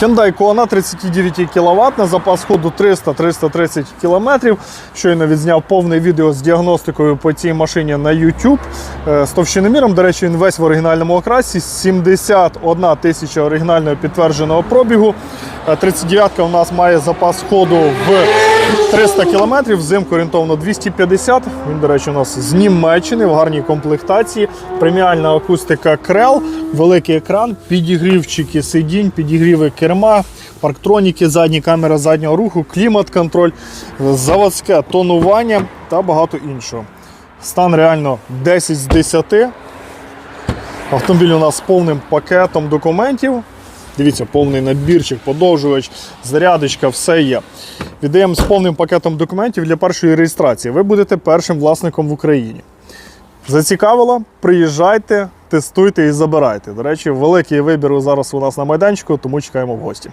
Hyundai Kona 39 кВт, на запас ходу 300-330 км. Щойно відзняв повне відео з діагностикою по цій машині на YouTube. Е, З товщиноміром, до речі, він весь в оригінальному окрасі. 71 тисяча оригінального підтвердженого пробігу. 39-ка у нас має запас ходу в 300 км, взимку орієнтовно 250. Він, до речі, у нас з Німеччини в гарній комплектації. Преміальна акустика Крел, великий екран, підігрівчики сидінь, підігріви керма, парктроніки, задні камера заднього руху, клімат-контроль, заводське тонування та багато іншого. Стан реально 10 з 10. Автомобіль у нас з повним пакетом документів. Дивіться, повний набірчик, подовжувач, зарядочка, все є. Віддаємо з повним пакетом документів для першої реєстрації. Ви будете першим власником в Україні. Зацікавило? Приїжджайте, тестуйте і забирайте. До речі, великий вибір зараз у нас на майданчику, тому чекаємо в гості.